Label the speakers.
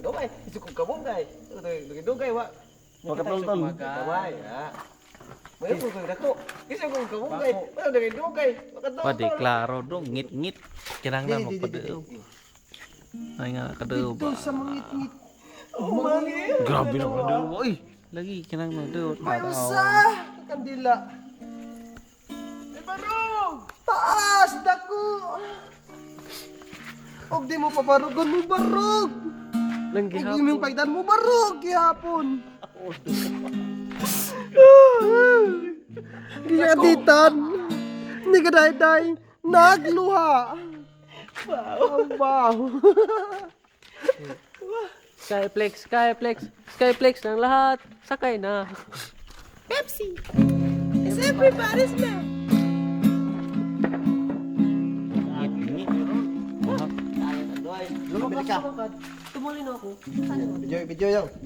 Speaker 1: Dugay. Isu ko kabunggay. Dugay dugay wa.
Speaker 2: Wa katultol.
Speaker 1: Kaway ya. May ko ko dako. Isu ko kabunggay. Wa dugay dugay. Wa katultol.
Speaker 3: Pwede klaro dong, ngit-ngit. Kinanglan mo padeo. Ay nga, kadeo ba?
Speaker 2: Sa mangit-ngit.
Speaker 1: Oh, mali.
Speaker 3: Grabe na kadeo. Uy, lagi kinanglan deo.
Speaker 2: May usa. Kandila.
Speaker 1: May barong.
Speaker 2: Taas, dako. Og di mo paparugon mo barog.
Speaker 3: Lang
Speaker 2: Og imong paitan mo barog gihapon. Gigaditan. Ni kaday-day nagluha. Wow. Wow.
Speaker 4: Skyflex, Skyflex, Skyflex ng lahat. Sakay na.
Speaker 2: Lumabas ka.
Speaker 4: Tumulin ako.
Speaker 2: Video, video yung.